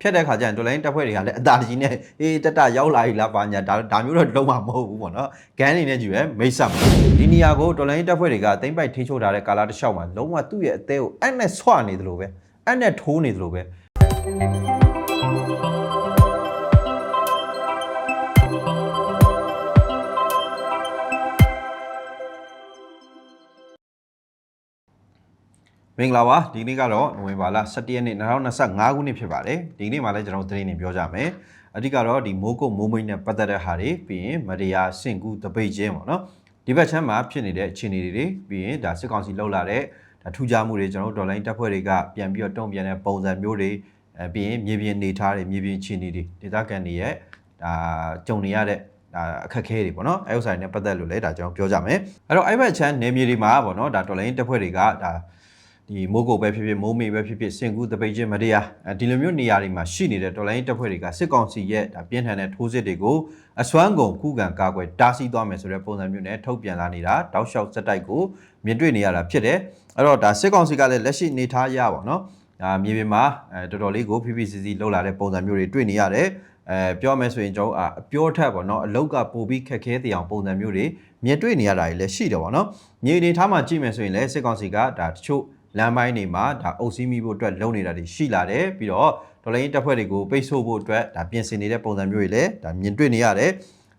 ဖြတ်တဲ့ခါကျရင်တော်လိုင်းတပ်ဖွဲ့တွေကလည်းအသာတကြီးနဲ့အေးတက်တရောက်လာပြီလားပါညာဒါဒါမျိုးတော့လုံးဝမဟုတ်ဘူးပေါ့နော်ဂန်းနေနဲ့ကြည့်ပဲမိတ်ဆက်မှာဒီနေရာကိုတော်လိုင်းတပ်ဖွဲ့တွေကတိမ့်ပိုက်ထိချိုးထားတဲ့ကာလာတစ်လျှောက်မှာလုံးဝသူ့ရဲ့အသေးကိုအဲ့နဲ့ဆွနေသလိုပဲအဲ့နဲ့ထိုးနေသလိုပဲ မင်္ဂလာပါဒီနေ့ကတော့နိုဝင်ဘာလ17ရက်နေ့2025ခုနှစ်ဖြစ်ပါတယ်ဒီနေ့မှလည်းကျွန်တော်တို့သတင်းတွေပြောကြမယ်အဓိကတော့ဒီမိုးကုတ်မိုးမိတ်နဲ့ပတ်သက်တဲ့ဟာတွေပြီးရင်မတရားစင်ကူတပိတ်ချင်းပေါ့နော်ဒီဘက်ချမ်းမှာဖြစ်နေတဲ့အခြေအနေတွေပြီးရင်ဒါစစ်ကောင်စီလှုပ်လာတဲ့ဒါထူးခြားမှုတွေကျွန်တော်တို့ဒေါ်လိုင်းတပ်ဖွဲ့တွေကပြန်ပြီးတော့တုံ့ပြန်တဲ့ပုံစံမျိုးတွေအဲပြီးရင်မြေပြင်နေထားတွေမြေပြင်အခြေအနေတွေဒေသခံတွေရဲ့ဒါကြုံနေရတဲ့ဒါအခက်အခဲတွေပေါ့နော်အဲဥစ္စာတွေနဲ့ပတ်သက်လို့လည်းဒါကျွန်တော်ပြောကြမယ်အဲ့တော့အဲ့ဘက်ချမ်းနေမြေတွေမှာပေါ့နော်ဒါဒေါ်လိုင်းတပ်ဖွဲ့တွေကဒါ ဒီမိုးကုတ်ပဲဖြစ်ဖြစ်မိုးမေပဲဖြစ်ဖြစ်စင်ကူတပိတ်ချင်းမတရားအဲဒီလိုမျိုးနေရာတွေမှာရှိနေတဲ့တော်လိုင်းတပ်ဖွဲ့တွေကစစ်ကောင်စီရဲ့ဒါပြင်းထန်တဲ့ထိုးစစ်တွေကိုအစွမ်းကုန်ခုခံကာကွယ်တားဆီးသွားမယ်ဆိုတဲ့ပုံစံမျိုးနဲ့ထုတ်ပြန်လာနေတာတောက်လျှောက်စက်တိုက်ကိုမြင်တွေ့နေရတာဖြစ်တယ်အဲ့တော့ဒါစစ်ကောင်စီကလည်းလက်ရှိနေထားရပါတော့ဒါမြေပြင်မှာအဲတော်တော်လေးကို PPCC လောက်လာတဲ့ပုံစံမျိုးတွေတွေ့နေရတယ်အဲပြောမယ်ဆိုရင်ကျွန်တော်အပြောထက်ပေါ့နော်အလောက်ကပိုပြီးခက်ခဲတဲ့အောင်ပုံစံမျိုးတွေမြင်တွေ့နေရတာတွေလည်းရှိတယ်ပေါ့နော်မြေအနေထားမှာကြည့်မယ်ဆိုရင်လည်းစစ်ကောင်စီကဒါတချို့ လမ်းပိုင်းတွေမှာဒါအုပ်စီးမိဖို့အတွက်လုပ်နေတာတွေရှိလာတယ်ပြီးတော့ဒေါ်လာရင်းတပ်ဖွဲ့တွေကိုပိတ်ဆို့ဖို့အတွက်ဒါပြင်ဆင်နေတဲ့ပုံစံမျိုးတွေလည်းဒါမြင်တွေ့နေရတယ်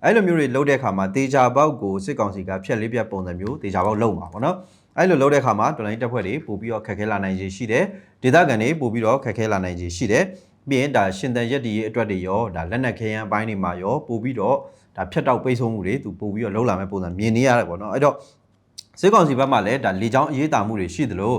အဲ့လိုမျိုးတွေလုပ်တဲ့အခါမှာတေချာပေါက်ကိုစစ်ကောင်စီကဖျက်လေးပြတ်ပုံစံမျိုးတေချာပေါက်လုပ်မှာပေါ့နော်အဲ့လိုလုပ်တဲ့အခါမှာဒေါ်လာရင်းတပ်ဖွဲ့တွေပို့ပြီးတော့ခက်ခဲလာနိုင်ခြေရှိတယ်ဒေသခံတွေပို့ပြီးတော့ခက်ခဲလာနိုင်ခြေရှိတယ်ပြီးရင်ဒါရှင်တန်ရက်ဒီရဲ့အတွက်တွေရောဒါလက်နက်ခဲယမ်းအပိုင်းတွေမှာရောပို့ပြီးတော့ဒါဖြတ်တောက်ပိတ်ဆို့မှုတွေသူပို့ပြီးတော့လှုပ်လာမဲ့ပုံစံမြင်နေရတယ်ပေါ့နော်အဲ့တော့စစ်ကောင်စီဘက်မှလည်းဒါလေချောင်းအရေးတာမှုတွေရှိသလို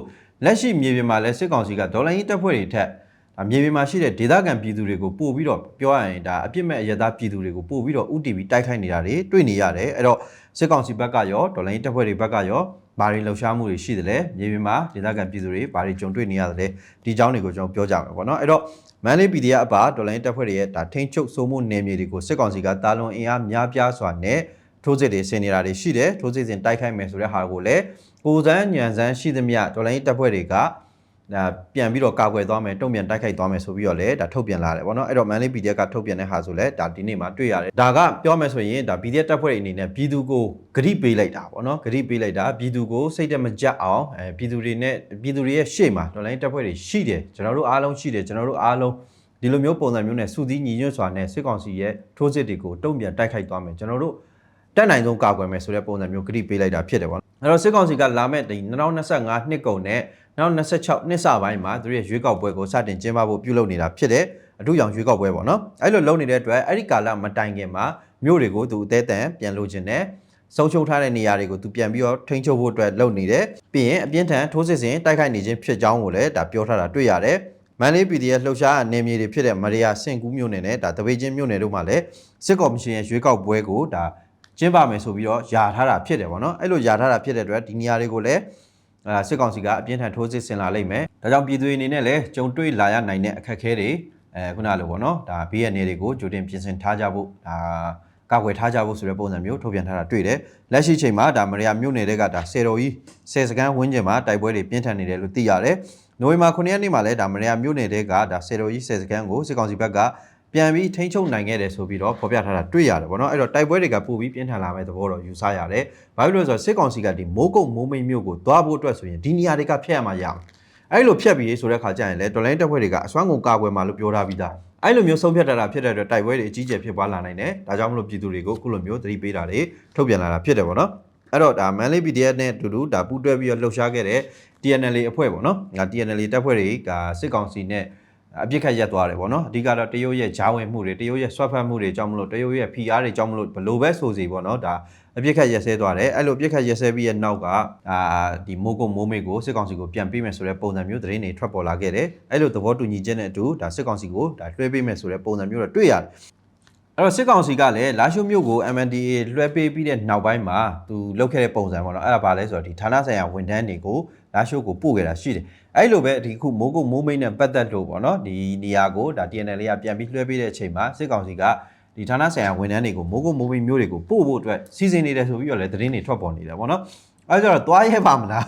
လက်ရှိမြေပြင်မှာလည်းစစ်ကောင်စီကဒေါ်လာကြီးတပ်ဖွဲ့တွေထက်ဒါမြေပြင်မှာရှိတဲ့ဒေသခံပြည်သူတွေကိုပို့ပြီးတော့ပြောရရင်ဒါအပြစ်မဲ့အရသားပြည်သူတွေကိုပို့ပြီးတော့ဥတီပြီးတိုက်ခိုက်နေတာတွေတွေ့နေရတယ်အဲ့တော့စစ်ကောင်စီဘက်ကရောဒေါ်လာကြီးတပ်ဖွဲ့တွေဘက်ကရောဘာတွေလှုပ်ရှားမှုတွေရှိတယ်လဲမြေပြင်မှာဒေသခံပြည်သူတွေဘာတွေကြုံတွေ့နေရတယ်လဲဒီအကြောင်းတွေကိုကျွန်တော်ပြောကြမှာပေါ့နော်အဲ့တော့မန်လေး PDF အပါဒေါ်လာကြီးတပ်ဖွဲ့တွေရဲ့ဒါထိန်းချုပ်စိုးမှုနယ်မြေတွေကိုစစ်ကောင်စီကတာလွန်အင်အားများပြားစွာနဲ့ထိုးစစ်တွေဆင်နေတာတွေရှိတယ်ထိုးစစ်စဉ်တိုက်ခိုက်မယ်ဆိုတဲ့ဟာကိုလည်း ကိုစန်းညံစန်းရှိသမျှဒေါ်လာကြီးတပ်ဖွဲ့တွေကဒါပြန်ပြီးတော့ကာကွယ်သွားမယ်တုံ့ပြန်တိုက်ခိုက်သွားမယ်ဆိုပြီးတော့လည်းဒါထုတ်ပြန်လာတယ်ဗောနော်အဲ့တော့ Manly PDF ကထုတ်ပြန်တဲ့ဟာဆိုလဲဒါဒီနေ့မှာတွေ့ရတယ်ဒါကပြောမယ်ဆိုရင်ဒါ PDF တပ်ဖွဲ့တွေအနေနဲ့ပြည်သူကိုဂရိပေးလိုက်တာဗောနော်ဂရိပေးလိုက်တာပြည်သူကိုစိတ်တက်မကြအောင်အဲပြည်သူတွေနဲ့ပြည်သူတွေရဲ့ရှေ့မှာဒေါ်လာကြီးတပ်ဖွဲ့တွေရှိတယ်ကျွန်တော်တို့အားလုံးရှိတယ်ကျွန်တော်တို့အားလုံးဒီလိုမျိုးပုံစံမျိုးနဲ့စုစည်းညီညွတ်စွာနဲ့စစ်ကောင်စီရဲ့ထိုးစစ်တွေကိုတုံ့ပြန်တိုက်ခိုက်သွားမယ်ကျွန်တော်တို့တက်နိုင်ဆုံးကာကွယ်မယ်ဆိုတဲ့ပုံစံမျိုးကတိပေးလိုက်တာဖြစ်တယ်ပေါ့။ အဲ့တော့စစ်ကောင်စီကလာမဲ့ဒီ2025နှစ်ကုန်နဲ့2026နှစ်စပိုင်းမှာသူတို့ရဲ့ရွေးကောက်ပွဲကိုစတင်ကျင်းပဖို့ပြုလုပ်နေတာဖြစ်တယ်။အထူးရောင်ရွေးကောက်ပွဲပေါ့နော်။အဲ့လိုလုပ်နေတဲ့အတွက်အဲ့ဒီကာလမတိုင်ခင်မှာမြို့တွေကိုသူအသေးတန်ပြန်လို့ခြင်းနဲ့ဆုံးရှုံးထားတဲ့နေရာတွေကိုသူပြန်ပြီးတော့ထိန်းချုပ်ဖို့အတွက်လုပ်နေတယ်။ပြီးရင်အပြင်းထန်ထိုးစစ်ဆင်တိုက်ခိုက်နေခြင်းဖြစ်ကြောင်းကိုလည်းဒါပြောထားတာတွေ့ရတယ်။မန်လေး PDF လှုပ်ရှားအနေမြေတွေဖြစ်တဲ့မရိယာစင်ကူးမြို့နယ်နဲ့ဒါတပိတ်ချင်းမြို့နယ်တို့မှာလည်းစစ်ကော်မရှင်ရဲ့ရွေးကောက်ပွဲကိုဒါ ကျင်းပမယ်ဆိုပြီးတော့ယာထားတာဖြစ်တယ်ပေါ့နော်အဲ့လိုယာထားတာဖြစ်တဲ့အတွက်ဒီနေရာတွေကိုလည်းအာစစ်ကောင်စီကအပြင်းထန်ထိုးစစ်ဆင်လာလိမ့်မယ်ဒါကြောင့်ပြည်သူတွေအနေနဲ့လည်းကြုံတွေ့လာရနိုင်တဲ့အခက်အခဲတွေအဲခုနလိုပေါ့နော်ဒါ BNA တွေကိုကြိုတင်ပြင်ဆင်ထားကြဖို့ဒါကာကွယ်ထားကြဖို့ဆိုတဲ့ပုံစံမျိုးထုတ်ပြန်ထားတာတွေ့တယ်လက်ရှိချိန်မှာဒါမရယာမြို့နယ်တွေကဒါဆယ်တော်ကြီးဆယ်စကန်ဝန်းကျင်မှာတိုက်ပွဲတွေပြင်းထန်နေတယ်လို့သိရတယ်နိုဝင်ဘာ9ရက်နေ့မှာလည်းဒါမရယာမြို့နယ်တွေကဒါဆယ်တော်ကြီးဆယ်စကန်ကိုစစ်ကောင်စီဘက်က ပြန်ပြီးထိန်းချုပ်နိုင်ခဲ့တယ်ဆိုပြီးတော့ဖော်ပြထားတာတွေ့ရတယ်ဗောနော်အဲ့တော့တိုက်ပွဲတွေကပို့ပြီးပြင်းထန်လာမဲ့သဘောတော့ယူဆရတယ်ဘာဖြစ်လို့လဲဆိုတော့စစ်ကောင်စီကဒီမိုးကုတ်မိုးမိတ်မြို့ကိုသွားဖို့အတွက်ဆိုရင်ဒီနေရာတွေကဖျက်ရမှာရအောင်အဲ့လိုဖျက်ပြီးဆိုတဲ့ခါကျရင်လေတော်လိုင်းတပ်ဖွဲ့တွေကအစွမ်းကုန်ကာကွယ်မှာလို့ပြောထားပြီးသားအဲ့လိုမျိုးဆုံးဖြတ်တာတာဖြစ်တဲ့အတွက်တိုက်ပွဲတွေအကြီးကျယ်ဖြစ်ပွားလာနိုင်တယ်ဒါကြောင့်မလို့ပြည်သူတွေကိုအခုလိုမျိုးသတိပေးတာတွေထုတ်ပြန်လာတာဖြစ်တယ်ဗောနော်အဲ့တော့ဒါ Manly PDF နဲ့အတူတူဒါပူးတွဲပြီးတော့လှုပ်ရှားခဲ့တဲ့ TNL အဖွဲ့ပေါ့နော်ဒါ TNL တပ်ဖွဲ့တွေကစစ်ကောင်စီနဲ့ အပြစ်ခတ်ရက်သွားတယ်ဗောနော်အဓိကတော့တရုတ်ရဲ့ဂျားဝင်မှုတွေတရုတ်ရဲ့ဆွတ်ဖက်မှုတွေကြောင့်မလို့တရုတ်ရဲ့ PR တွေကြောင့်မလို့ဘလို့ပဲဆိုစီဗောနော်ဒါအပြစ်ခတ်ရက်ဆဲသွားတယ်အဲ့လိုအပြစ်ခတ်ရက်ဆဲပြီးရဲ့နောက်ကအာဒီမိုးကုတ်မိုးမိတ်ကိုစစ်ကောင်စီကိုပြန်ပေးမယ်ဆိုတဲ့ပုံစံမျိုးသတင်းတွေထွက်ပေါ်လာခဲ့တယ်အဲ့လိုသဘောတူညီချက်နဲ့အတူဒါစစ်ကောင်စီကိုဒါလွှဲပေးမယ်ဆိုတဲ့ပုံစံမျိုးတော့တွေ့ရတယ် အဲ့တော့စစ်ကောင်စီကလည်းလာရှိုးမြို့ကို MNDA လွှဲပေးပြီးတဲ့နောက်ပိုင်းမှာသူလုပ်ခဲ့တဲ့ပုံစံပေါ့နော်အဲ့ဒါဘာလဲဆိုတော့ဒီဌာနဆိုင်ရာဝန်ထမ်းတွေကိုလာရှိုးကိုပို့ခဲ့တာရှိတယ်အဲ့လိုပဲဒီခုမိုးကုတ်မိုးမိတ်နဲ့ပတ်သက်လို့ပေါ့နော်ဒီနေရာကိုဒါ TNL လေးကပြန်ပြီးလွှဲပေးတဲ့အချိန်မှာစစ်ကောင်စီကဒီဌာနဆိုင်ရာဝန်ထမ်းတွေကိုမိုးကုတ်မိုးမိတ်မျိုးတွေကိုပို့ဖို့အတွက်စီစဉ်နေတယ်ဆိုပြီးတော့လည်းသတင်းတွေထွက်ပေါ်နေတယ်ပေါ့နော်အဲဒါကြတော့သွားရဲပါမလား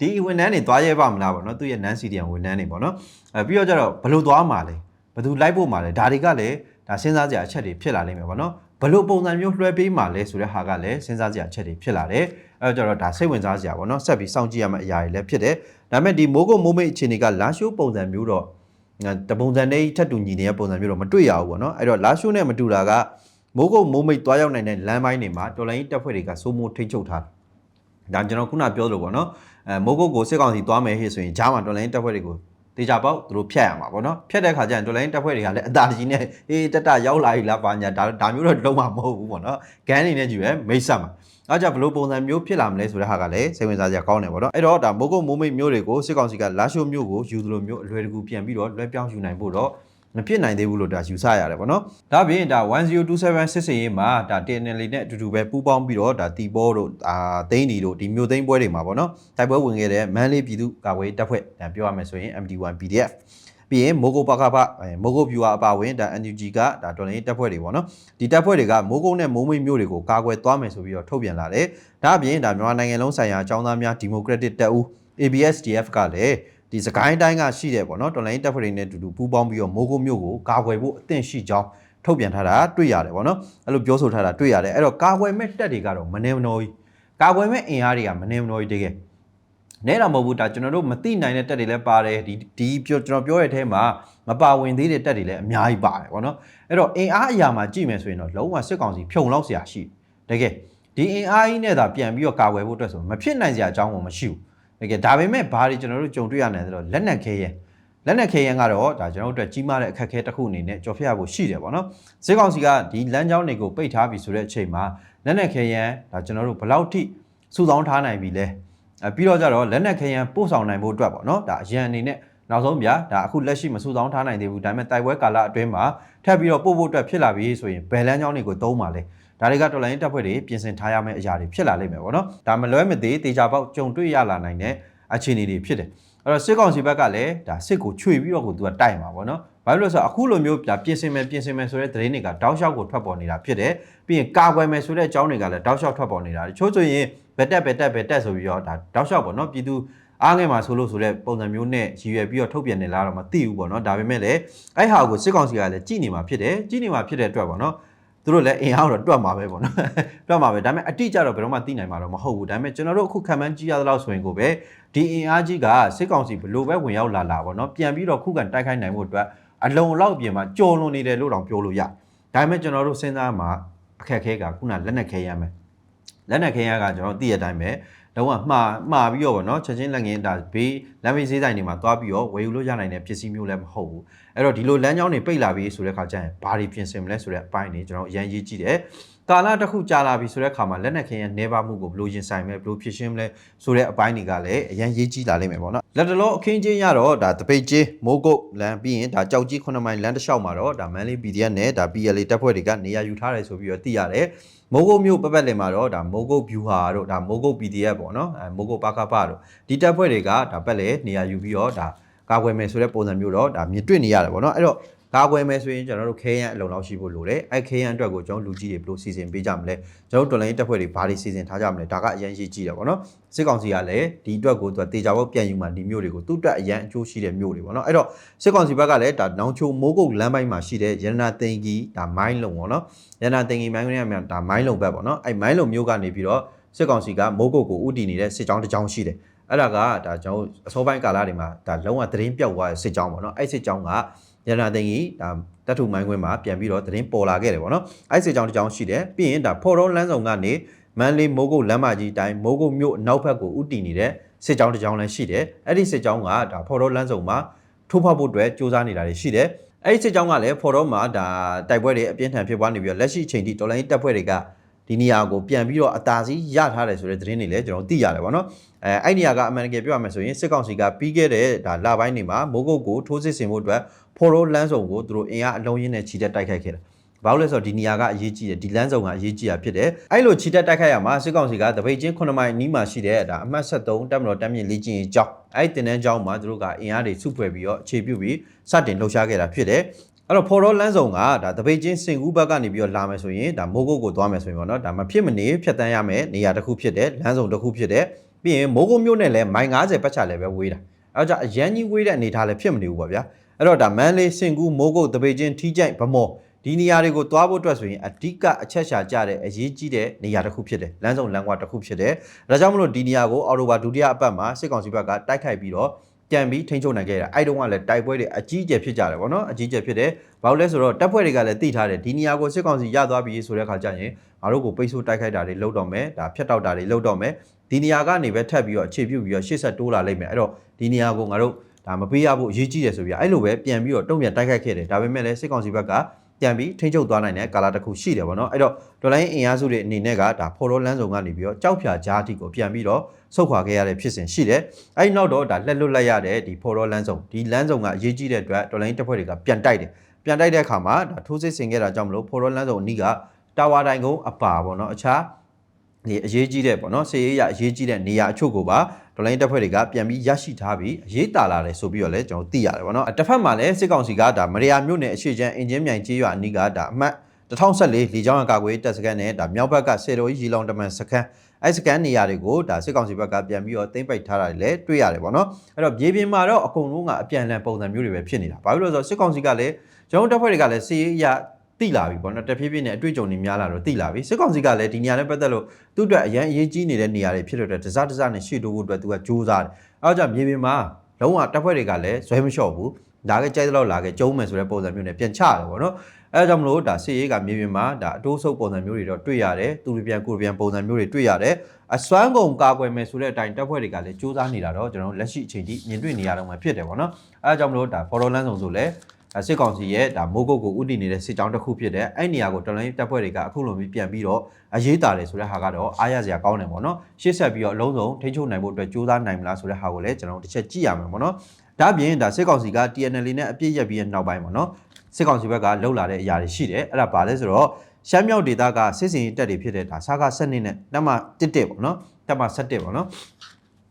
ဒီဝန်ထမ်းတွေသွားရဲပါမလားပေါ့နော်သူရဲ့နန်းစီဒီယံဝန်ထမ်းတွေပေါ့နော်အဲပြီးတော့ကြတော့ဘယ်လိုသွားမှာလဲဘယ်သူလိုက်ဖို့မှာလဲဒါတွေကလည်း ဒါစဉ်းစားကြအချက်တွေဖြစ်လာလိမ့်မယ်ပေါ့နော်ဘယ်လိုပုံစံမျိုးလွှဲပေးမှာလဲဆိုတဲ့ဟာကလည်းစဉ်းစားကြအချက်တွေဖြစ်လာတယ်အဲတော့ကြတော့ဒါစိတ်ဝင်စားစရာပေါ့နော်ဆက်ပြီးစောင့်ကြည့်ရမယ့်အရာတွေလည်းဖြစ်တယ်ဒါပေမဲ့ဒီမိုးကုတ်မိုးမိတ်အခြေအနေကလာရှိုးပုံစံမျိုးတော့တပုံစံနဲ့ထက်တူညီနေတဲ့ပုံစံမျိုးတော့မတွေ့ရဘူးပေါ့နော်အဲ့တော့လာရှိုးနဲ့မတူတာကမိုးကုတ်မိုးမိတ်တွားရောက်နိုင်တဲ့လမ်းပိုင်းတွေမှာတော်လိုင်းတက်ဖွဲ့တွေကစိုးမိုးထိန်းချုပ်ထားတယ်ဒါကျွန်တော်ခုနပြောလို့ပေါ့နော်အဲမိုးကုတ်ကိုစစ်ကောင်စီသွားမယ်ဟေ့ဆိုရင်ဂျားမှာတော်လိုင်းတက်ဖွဲ့တွေကို တေချာပေါက်သူတို့ဖြတ်ရမှာပေါ့နော်ဖြတ်တဲ့ခါကျရင်တော်လိုင်းတက်ဖွဲ့တွေကလည်းအသာကြီးနဲ့အေးတက်တရောက်လာပြီလားပါညာဒါဒါမျိုးတော့လုံးဝမဟုတ်ဘူးပေါ့နော်ဂန်းနေနဲ့ကြည့်ပဲမိတ်ဆက်မှာအားကြောင့်ဘလို့ပုံစံမျိုးဖြစ်လာမလဲဆိုတဲ့ဟာကလည်းစိတ်ဝင်စားစရာကောင်းတယ်ပေါ့နော်အဲ့တော့ဒါမိုးကုတ်မိုးမိတ်မျိုးတွေကိုစစ်ကောင်စီကလာရှိုးမျိုးကိုယူသလိုမျိုးအလွယ်တကူပြန်ပြီးတော့လွှဲပြောင်းယူနိုင်ဖို့တော့ မဖြစ်နိုင်သေးဘူးလို့ဒါယူဆရတယ်ပေါ့နော်။ဒါပြင်ဒါ1027စစ်စင်ရေးမှာဒါ TNL နဲ့အတူတူပဲပူးပေါင်းပြီးတော့ဒါတီဘောတို့အာသိန်းဒီတို့ဒီမျိုးသိန်းပွဲတွေမှာပေါ့နော်။တိုက်ပွဲဝင်ခဲ့တဲ့မန်းလေးပြည်သူ့ကာကွယ်တပ်ဖွဲ့ဒါပြောရမယ်ဆိုရင် MD1 PDF ပြီးရင်မိုးကုတ်ပကပမိုးကုတ်ဖြူအပါဝင်ဒါ NUG ကဒါတော်လိုင်းတပ်ဖွဲ့တွေပေါ့နော်ဒီတပ်ဖွဲ့တွေကမိုးကုတ်နဲ့မိုးမိတ်မျိုးတွေကိုကာကွယ်သွားမယ်ဆိုပြီးတော့ထုတ်ပြန်လာတယ်ဒါအပြင်ဒါမြန်မာနိုင်ငံလုံးဆိုင်ရာအကြောင်းသားများဒီမိုကရက်တစ်တပ်ဦး ABSDF ကလည်း ဒီစကိုင်းတိုင်းကရှိတယ်ပေါ့နော်တော်လိုင်းတပ်ဖွဲ့တွေနဲ့အတူတူပူးပေါင်းပြီးတော့မိုးကုတ်မြို့ကိုကာကွယ်ဖို့အသင့်ရှိကြောင်းထုတ်ပြန်ထားတာတွေ့ရတယ်ပေါ့နော်အဲ့လိုပြောဆိုထားတာတွေ့ရတယ်အဲ့တော့ကာကွယ်မဲ့တပ်တွေကတော့မနေမနော်ကြီးကာကွယ်မဲ့အင်အားတွေကမနေမနော်ကြီးတကယ်နဲ့တော့မဟုတ်ဘူးဒါကျွန်တော်တို့မသိနိုင်တဲ့တက်တွေလည်းပါတယ်ဒီဒီကျွန်တော်ပြောရတဲ့အထဲမှာမပါဝင်သေးတဲ့တက်တွေလည်းအများကြီးပါတယ်ဗောနော်အဲ့တော့အင်အားအရာမှာကြည့်မယ်ဆိုရင်တော့လုံးဝစစ်ကောင်စီဖြုံလောက်စရာရှိတကယ်ဒီအင်အားကြီးနဲ့သာပြန်ပြီးတော့ကာဝယ်ဖို့အတွက်ဆိုမဖြစ်နိုင်စရာအကြောင်းကိုမရှိဘူး တကယ်ဒါပေမဲ့ဘာတွေကျွန်တော်တို့ကြုံတွေ့ရနိုင်တယ်ဆိုတော့လက်နက်ခဲရဲလက်နက်ခဲရန်ကတော့ဒါကျွန်တော်တို့အတွက်ကြီးမားတဲ့အခက်အခဲတစ်ခုအနေနဲ့ကြော်ဖြတ်ရဖို့ရှိတယ်ဗောနော်စစ်ကောင်စီကဒီလမ်းကြောင်းတွေကိုပိတ်ထားပြီဆိုတဲ့အချိန်မှာလက်နက်ခဲရန်ဒါကျွန်တော်တို့ဘယ်လောက်ထိစုဆောင်းထားနိုင်ပြီလဲအဲပြီးတော့ကြတော့လက်နက်ခဲယံပို့ဆောင်နိုင်ဖို့အတွက်ပေါ့နော်ဒါအရန်အနေနဲ့နောက်ဆုံးဗျာဒါအခုလက်ရှိမစုဆောင်းထားနိုင်သေးဘူးဒါပေမဲ့တိုက်ပွဲကာလအတွင်းမှာထပ်ပြီးတော့ပို့ဖို့အတွက်ဖြစ်လာပြီဆိုရင်ဘယ်လန်းကြောင်းတွေကိုသုံးပါလဲ ဒါတွေကတော်လိုင်းတပ်ဖွဲ့တွေပြင်ဆင်ထားရမယ့်အရာတွေဖြစ်လာလိမ့်မယ်ပေါ့နော်ဒါမလွဲမသေးတေချာပေါက်ကြုံတွေ့ရလာနိုင်တဲ့အခြေအနေတွေဖြစ်တယ်အဲ့တော့စစ်ကောင်စီဘက်ကလည်းဒါစစ်ကိုချွေပြီးတော့ကိုသူကတိုက်မှာပေါ့နော်ဘာလို့လဲဆိုတော့အခုလိုမျိုးပြင်ဆင်မယ်ပြင်ဆင်မယ်ဆိုတဲ့သတင်းတွေကတောက်လျှောက်ကိုထွက်ပေါ်နေတာဖြစ်တယ်ပြီးရင်ကာကွယ်မယ်ဆိုတဲ့အကြောင်းတွေကလည်းတောက်လျှောက်ထွက်ပေါ်နေတာတချို့ဆိုရင်ဘက်တက်ဘက်တက်ဘက်တက်ဆိုပြီးတော့ဒါတောက်လျှောက်ပေါ့နော်ပြည်သူအားငယ်မှာဆိုလို့ဆိုတဲ့ပုံစံမျိုးနဲ့ရည်ရွယ်ပြီးတော့ထုတ်ပြန်နေလားတော့မသိဘူးပေါ့နော်ဒါပေမဲ့လည်းအဲ့ဟာကိုစစ်ကောင်စီကလည်းကြည်နေမှာဖြစ်တယ်ကြည်နေမှာဖြစ်တဲ့အတွက်ပေါ့နော် သူတို့လည်းအင်အားတော့တွက်မှာပဲပေါ့နော်တွက်မှာပဲဒါပေမဲ့အတိအကျတော့ဘယ်တော့မှသိနိုင်မှာတော့မဟုတ်ဘူးဒါပေမဲ့ကျွန်တော်တို့အခုခံမှန်းကြည့်ရသလောက်ဆိုရင်ကိုပဲဒီအင်အားကြီးကစစ်ကောင်စီဘလို့ပဲဝင်ရောက်လာလာပေါ့နော်ပြန်ပြီးတော့ခုခံတိုက်ခိုက်နိုင်မှုအတွက်အလုံအလောက်ပြင်မှာကြော်လွန်နေတယ်လို့တောင်ပြောလို့ရဒါပေမဲ့ကျွန်တော်တို့စဉ်းစားမှာအခက်အခဲကခုနလက်နက်ခဲရမယ်လက်နက်ခဲရကကျွန်တော်သိရတဲ့အတိုင်းပဲ လုံးဝမှားမှားပြီးတော့ဗောနော်ချက်ချင်းလက်ငင်းဒါဘေးလမ်းမေးဈေးဆိုင်တွေမှာသွားပြီးတော့ဝယ်ယူလို့ရနိုင်တဲ့ပစ္စည်းမျိုးလည်းမဟုတ်ဘူးအဲ့တော့ဒီလိုလမ်းကြောင်းတွေပိတ်လာပြီဆိုတဲ့ခါကျရင်ဘာတွေပြင်ဆင်မလဲဆိုတဲ့အပိုင်းတွေကျွန်တော်အရင်ရေးကြည့်တယ်ကာလတစ်ခုကြာလာပြီဆိုတဲ့ခါမှာလက်နက်ခင်းရဲ့နေပါမှုကိုဘယ်လိုရင်ဆိုင်မလဲဘယ်လိုဖြစ်ရှင်းမလဲဆိုတဲ့အပိုင်းတွေကလည်းအရင်ရေးကြည့်လာလိမ့်မယ်ပေါ့နော်လက်တလောအခင်းချင်းရတော့ဒါတပိတ်ချင်းမိုးကုတ်လမ်းပြီးရင်ဒါကြောက်ကြီး9မိုင်လမ်းတစ်လျှောက်မှာတော့ဒါမန်လေး BDN နဲ့ဒါ PLA တပ်ဖွဲ့တွေကနေရာယူထားတယ်ဆိုပြီးတော့သိရတယ် မိုးကုတ်မြို့ပတ်ပတ်လည်မှာတော့ဒါမိုးကုတ် view ဟာတို့ဒါမိုးကုတ် PDF ပေါ့နော်အဲမိုးကုတ်ပါကပတို့ဒီတပ်ဖွဲ့တွေကဒါပတ်လည်နေရာယူပြီးတော့ဒါကာကွယ်မယ်ဆိုတဲ့ပုံစံမျိုးတော့ဒါမြင်တွေ့နေရတယ်ပေါ့နော်အဲ့တော့ ကာကွယ်မယ်ဆိုရင်ကျွန်တော်တို့ခဲရန်အလုံလောက်ရှိဖို့လိုတယ်အဲ့ခဲရန်အတွက်ကိုကျွန်တော်လူကြီးတွေဘယ်လိုစီစဉ်ပေးကြမလဲကျွန်တော်တို့တော်လိုင်းတပ်ဖွဲ့တွေဘာတွေစီစဉ်ထားကြမလဲဒါကအရင်ရှိကြည့်တယ်ပေါ့နော်စစ်ကောင်စီကလည်းဒီအတွက်ကိုသူကတေချာဘောက်ပြန်ယူမှဒီမျိုးတွေကိုသူ့အတွက်အရင်အကျိုးရှိတဲ့မျိုးတွေပေါ့နော်အဲ့တော့စစ်ကောင်စီဘက်ကလည်းဒါနောင်ချိုမိုးကုတ်လမ်းပိုင်းမှာရှိတဲ့ရတနာသိန်ကြီးဒါမိုင်းလုံပေါ့နော်ရတနာသိန်ကြီးမိုင်းကနေမှဒါမိုင်းလုံဘက်ပေါ့နော်အဲ့မိုင်းလုံမျိုးကနေပြီးတော့စစ်ကောင်စီကမိုးကုတ်ကိုဥတီနေတဲ့စစ်ကြောင်းတစ်ကြောင်းရှိတယ်အဲ့ဒါကဒါကျွန်တော်အစောပိုင်းကာလတွေမှာဒါလုံးဝသတင်းပြောက်သွားတဲ့စစ်ကြောင်းပေါ့နော်အဲ့စစ်ကြောင်းက ရတနာသိန်ကြီးဒါတတ်ထုမိုင်းခွင်းမှာပြန်ပြီးတော့သတင်းပေါ်လာခဲ့တယ်ပေါ့နော်အဲ့စစ်ကြောင်းတစ်ကြောင်းရှိတယ်ပြီးရင်ဒါဖော်တော်လမ်းဆောင်ကနေမန်လေးမိုးကုတ်လမ်းမကြီးတိုင်းမိုးကုတ်မြို့အနောက်ဘက်ကိုဥတီနေတဲ့စစ်ကြောင်းတစ်ကြောင်းလည်းရှိတယ်အဲ့ဒီစစ်ကြောင်းကဒါဖော်တော်လမ်းဆောင်မှာထိုးဖောက်ဖို့အတွက်စ조사နေတာတွေရှိတယ်အဲ့ဒီစစ်ကြောင်းကလည်းဖော်တော်မှာဒါတိုက်ပွဲတွေအပြင်းထန်ဖြစ်ပွားနေပြီးတော့လက်ရှိအချိန်ထိတော်လိုင်းတပ်ဖွဲ့တွေက ဒီနေရာကိုပြန်ပြီးတော့အသာစီးရထားတယ်ဆိုတဲ့သတင်းတွေလည်းကျွန်တော်သိရတယ်ဗောနော်အဲအဲ့နေရာကအမှန်တကယ်ပြောရမယ်ဆိုရင်စစ်ကောင်စီကပြီးခဲ့တဲ့ဒါလပိုင်းတွေမှာမိုးကုတ်ကိုထိုးစစ်ဆင်ဖို့အတွက်ဖော်ရိုလန်းဆောင်ကိုသူတို့အင်အားအလုံးရင်းနဲ့ခြိတက်တိုက်ခိုက်ခဲ့တယ်ဘာလို့လဲဆိုတော့ဒီနေရာကအရေးကြီးတယ်ဒီလမ်းဆောင်ကအရေးကြီးတာဖြစ်တယ်အဲ့လိုခြိတက်တိုက်ခိုက်ရမှာစစ်ကောင်စီကတပိတ်ချင်း9မိုင်နီးမှာရှိတဲ့ဒါအမှတ်73တက်မတော်တက်မြင့်လေ့ကျင့်ရေးကျောင်းအဲ့တင်တန်းကျောင်းမှာသူတို့ကအင်အားတွေစုဖွဲ့ပြီးတော့အခြေပြုပြီးစတင်လှုပ်ရှားခဲ့တာဖြစ်တယ် အဲ့တော့ဖော်တော့လမ်းဆောင်ကဒါတပိတ်ချင်းစင်ကူးဘက်ကနေပြီးတော့လာမယ်ဆိုရင်ဒါမိုးကုတ်ကိုသွားမယ်ဆိုရင်ပေါ့နော်ဒါမဖြစ်မနေဖြတ်တန်းရမယ်နေရာတစ်ခုဖြစ်တယ်လမ်းဆောင်တစ်ခုဖြစ်တယ်ပြီးရင်မိုးကုတ်မြို့နဲ့လည်းမိုင်90ပတ်ချလည်းပဲဝေးတာအဲ့တော့အရန်ကြီးဝေးတဲ့အနေထားလည်းဖြစ်မနေဘူးပေါ့ဗျာအဲ့တော့ဒါမန်းလေးစင်ကူးမိုးကုတ်တပိတ်ချင်းထီးကြိုက်ဗမော်ဒီနေရာတွေကိုသွားဖို့အတွက်ဆိုရင်အဓိကအချက်ရှာကြတဲ့အရေးကြီးတဲ့နေရာတစ်ခုဖြစ်တယ်လမ်းဆောင်လမ်းကွာတစ်ခုဖြစ်တယ်ဒါကြောင့်မလို့ဒီနေရာကိုအော်တိုဘာဒုတိယအပတ်မှာစစ်ကောင်စီဘက်ကတိုက်ခိုက်ပြီးတော့ ကြံပြီးထိန်းချုပ်နိုင်ခဲ့တာအဲ့တုန်းကလည်းတိုက်ပွဲတွေအကြီးအကျယ်ဖြစ်ကြတယ်ဗောနော်အကြီးအကျယ်ဖြစ်တယ်ဘာလို့လဲဆိုတော့တပ်ဖွဲ့တွေကလည်းသိထားတယ်ဒီနေရာကိုစစ်ကောင်စီရသွားပြီဆိုတဲ့အခါကျရင်ငါတို့ကိုပိတ်ဆို့တိုက်ခိုက်တာတွေလုပ်တော့မယ်ဒါဖျက်တောက်တာတွေလုပ်တော့မယ်ဒီနေရာကနေပဲထပ်ပြီးတော့အခြေပြုပြီးတော့ရှေ့ဆက်တိုးလာလိမ့်မယ်အဲ့တော့ဒီနေရာကိုငါတို့ဒါမပေးရဖို့အရေးကြီးတယ်ဆိုပြီးအဲ့လိုပဲပြန်ပြီးတော့တုံ့ပြန်တိုက်ခိုက်ခဲ့တယ်ဒါပေမဲ့လည်းစစ်ကောင်စီဘက်က ပြန်ပြီးထိန်းချုပ်သွားနိုင်တဲ့ကာလတစ်ခုရှိတယ်ဗောနော်အဲ့တော့ဒေါ်လာရင်းအင်အားစုတွေအနေနဲ့ကဒါဖော်တော်လန်းဆောင်ကနေပြီးတော့ကြောက်ဖြာကြားအထိကိုပြန်ပြီးတော့ဆုတ်ခွာခဲ့ရတဲ့ဖြစ်စဉ်ရှိတယ်အဲ့ဒီနောက်တော့ဒါလက်လွတ်လိုက်ရတဲ့ဒီဖော်တော်လန်းဆောင်ဒီလန်းဆောင်ကအရေးကြီးတဲ့အတွက်ဒေါ်လာရင်းတပ်ဖွဲ့တွေကပြန်တိုက်တယ်ပြန်တိုက်တဲ့အခါမှာဒါထိုးစစ်ဆင်ခဲ့တာကြောင့်မလို့ဖော်တော်လန်းဆောင်အနီးကတာဝါတိုင်ကုန်းအပါဗောနော်အခြားဒီအရေးကြီးတဲ့ပေါ့နော်စေရေးရအရေးကြီးတဲ့နေရာအချို့ကိုပါ ဒေါ်လာရင်းတပ်ဖွဲ့တွေကပြန်ပြီးရရှိထားပြီးအရေးတာလာတယ်ဆိုပြီးတော့လည်းကျွန်တော်သိရတယ်ပေါ့နော်တစ်ဖက်မှာလည်းစစ်ကောင်စီကဒါမရယာမြို့နယ်အရှိချမ်းအင်ဂျင်မြိုင်ကြီးရွာအနီးကဒါအမှတ်2014လေကြောင်းအကာကွယ်တပ်စခန်းနဲ့ဒါမြောက်ဘက်ကစေတော်ကြီးရီလောင်တမန်စခန်းအဲစကန်နေရာတွေကိုဒါစစ်ကောင်စီဘက်ကပြန်ပြီးတော့သိမ်းပိုက်ထားတာလည်းတွေ့ရတယ်ပေါ့နော်အဲ့တော့မြေပြင်မှာတော့အကုန်လုံးကအပြန်အလှန်ပုံစံမျိုးတွေပဲဖြစ်နေတာဘာလို့လဲဆိုတော့စစ်ကောင်စီကလည်းကျွန်တော်တပ်ဖွဲ့တွေကလည်းစီးရေးရ တိလာပြီပေါ့နော်တဖြည်းဖြည်းနဲ့အတွေ့အကြုံတွေများလာတော့တိလာပြီစစ်ကောင်စီကလည်းဒီနေရာနဲ့ပတ်သက်လို့သူ့အတွက်အရန်အရေးကြီးနေတဲ့နေရာတွေဖြစ်တဲ့အတွက်တစားတစားနဲ့ရှေ့တိုးဖို့အတွက်သူကကြိုးစားတယ်အဲဒါကြောင့်မြေပြင်မှာလုံးဝတပ်ဖွဲ့တွေကလည်းဇွဲမလျှော့ဘူးလာခဲ့ကြိုက်တော့လာခဲ့ကျုံးမယ်ဆိုတဲ့ပုံစံမျိုးနဲ့ပြန်ချတယ်ပေါ့နော်အဲဒါကြောင့်မလို့ဒါစစ်ရေးကမြေပြင်မှာဒါအတိုးဆုပ်ပုံစံမျိုးတွေတော့တွေ့ရတယ်သူတွေပြန်ကိုယ်ပြန်ပုံစံမျိုးတွေတွေ့ရတယ်အစွမ်းကုန်ကာကွယ်မယ်ဆိုတဲ့အတိုင်းတပ်ဖွဲ့တွေကလည်းစူးစမ်းနေတာတော့ကျွန်တော်လက်ရှိအချိန်ထိမြင်တွေ့နေရတော့မှဖြစ်တယ်ပေါ့နော်အဲဒါကြောင့်မလို့ဒါဖော်တော်လန်းဆောင်ဆိုလဲ စစ်ကောင်စီရဲ့ဒါမိုးကုတ်ကိုဥတည်နေတဲ့စစ်ကြောင်းတစ်ခုဖြစ်တဲ့အဲ့နေရာကိုတော်လိုင်းတပ်ဖွဲ့တွေကအခုလိုမျိုးပြန်ပြီးတော့အရေးတာတယ်ဆိုတဲ့ဟာကတော့အားရစရာကောင်းတယ်ပေါ့နော်ရှေ့ဆက်ပြီးတော့အလုံးစုံထိန်းချုပ်နိုင်ဖို့အတွက်စူးစမ်းနိုင်မလားဆိုတဲ့ဟာကိုလည်းကျွန်တော်တို့တစ်ချက်ကြည့်ရမယ်ပေါ့နော်ဒါပြင်ဒါစစ်ကောင်စီက TNL နဲ့အပြည့်ရက်ပြီးတဲ့နောက်ပိုင်းပေါ့နော်စစ်ကောင်စီဘက်ကလှုပ်လာတဲ့အရာတွေရှိတယ်အဲ့ဒါဘာလဲဆိုတော့ရှမ်းမြောက်ဒေသကစစ်စင်ရေးတပ်တွေဖြစ်တဲ့ဒါစားက7နှစ်နဲ့တက်မ11ပေါ့နော်တက်မ17ပေါ့နော်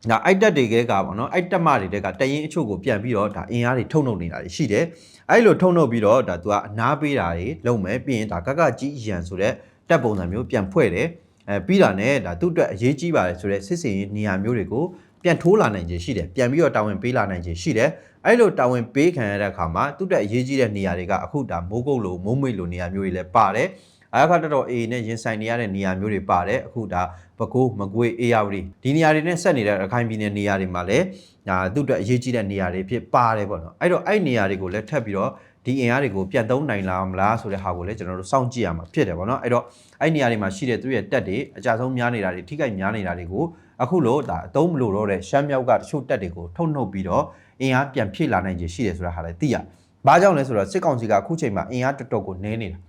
ဒါအိုက်တက်တွေကကပေါ့နော်အိုက်တက်မတွေတဲကတရင်အချို့ကိုပြန်ပြီးတော့ဒါအင်အားတွေထုတ်နှုတ်နေတာတွေရှိတယ် အဲ့လိုထုတ်နှုတ်ပြီးတော့ဒါသူကအနားပေးတာတွေလုပ်မယ်ပြီးရင်ဒါကကကြီးအရန်ဆိုတဲ့တက်ပုံစံမျိုးပြန်ဖွဲ့တယ်အဲပြီးတာနဲ့ဒါသူ့အတွက်အရေးကြီးပါတယ်ဆိုတဲ့စစ်စင်ရေးနေရာမျိုးတွေကိုပြန်ထိုးလာနိုင်ခြင်းရှိတယ်ပြန်ပြီးတော့တာဝန်ပေးလာနိုင်ခြင်းရှိတယ်အဲ့လိုတာဝန်ပေးခံရတဲ့အခါမှာသူ့အတွက်အရေးကြီးတဲ့နေရာတွေကအခုဒါမိုးကုတ်လိုမိုးမိတ်လိုနေရာမျိုးတွေလည်းပါတယ် အခါတော်တော်အေးနဲ့ရင်ဆိုင်နေရတဲ့နေရာမျိုးတွေပါတယ်အခုဒါပကိုးမကွေးအေယာဝတီဒီနေရာတွေနဲ့ဆက်နေတဲ့ရခိုင်ပြည်နယ်နေရာတွေမှာလည်းဒါသူ့အတွက်အရေးကြီးတဲ့နေရာတွေဖြစ်ပါတယ်ပေါ့နော်အဲ့တော့အဲ့နေရာတွေကိုလည်းထပ်ပြီးတော့ဒီအင်အားတွေကိုပြန်သုံးနိုင်လားမလားဆိုတဲ့ဟာကိုလည်းကျွန်တော်တို့စောင့်ကြည့်ရမှာဖြစ်တယ်ပေါ့နော်အဲ့တော့အဲ့နေရာတွေမှာရှိတဲ့သူရဲ့တက်တွေအကြဆုံးများနေတာတွေထိခိုက်များနေတာတွေကိုအခုလို့ဒါအသုံးမလို့တော့တဲ့ရှမ်းမြောက်ကတချို့တက်တွေကိုထုတ်နှုတ်ပြီးတော့အင်အားပြန်ဖြည့်လာနိုင်ခြင်းရှိတယ်ဆိုတာဟာလည်းသိရ။ဘာကြောင့်လဲဆိုတော့စစ်ကောင်စီကအခုချိန်မှာအင်အားတော်တော်ကိုနည်းနေတာ။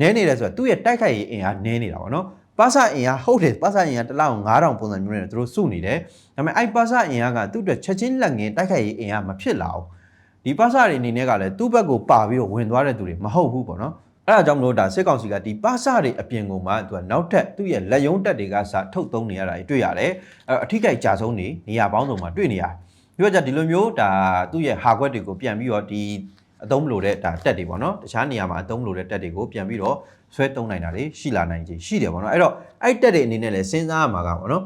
နည်းနေတယ်ဆိုတော့သူ့ရဲ့တိုက်ခိုက်ရေးအင်အားနည်းနေတာပေါ့နော်။ပါဆာအင်အားဟုတ်တယ်ပါဆာအင်အားတစ်လောက်9000ပုံစံမျိုးနဲ့သူတို့စုနေတယ်။ဒါပေမဲ့အဲ့ပါဆာအင်အားကသူ့အတွက်ချက်ချင်းလက်ငင်းတိုက်ခိုက်ရေးအင်အားမဖြစ်လာဘူး။ဒီပါဆာတွေအနေနဲ့ကလည်းသူ့ဘက်ကိုပါပြီးတော့ဝင်သွားတဲ့သူတွေမဟုတ်ဘူးပေါ့နော်။အဲ့ဒါကြောင့်မလို့ဒါစစ်ကောင်စီကဒီပါစတွေအပြင်ကုန်မှာသူကနောက်ထပ်သူ့ရဲ့လက်ယုံတက်တွေကစထုတ်သုံးနေရတာတွေ့ရတယ်အဲအထိကိကြာဆုံးနေနေရာပေါင်းစုံမှာတွေ့နေရတယ်ပြီးတော့じゃဒီလိုမျိုးဒါသူ့ရဲ့ဟာခွက်တွေကိုပြန်ပြီးတော့ဒီ အသုံးမလို့တဲ့ဒါတက်တွေပေါ့နော်တခြားနေရာမှာအသုံးမလို့တဲ့တက်တွေကိုပြန်ပြီးတော့ဆွဲသုံးနိုင်တာတွေရှိလာနိုင်ခြင်းရှိတယ်ပေါ့နော်အဲ့တော့အဲ့တက်တွေအနေနဲ့လည်းစဉ်းစားရမှာကပေါ့နော်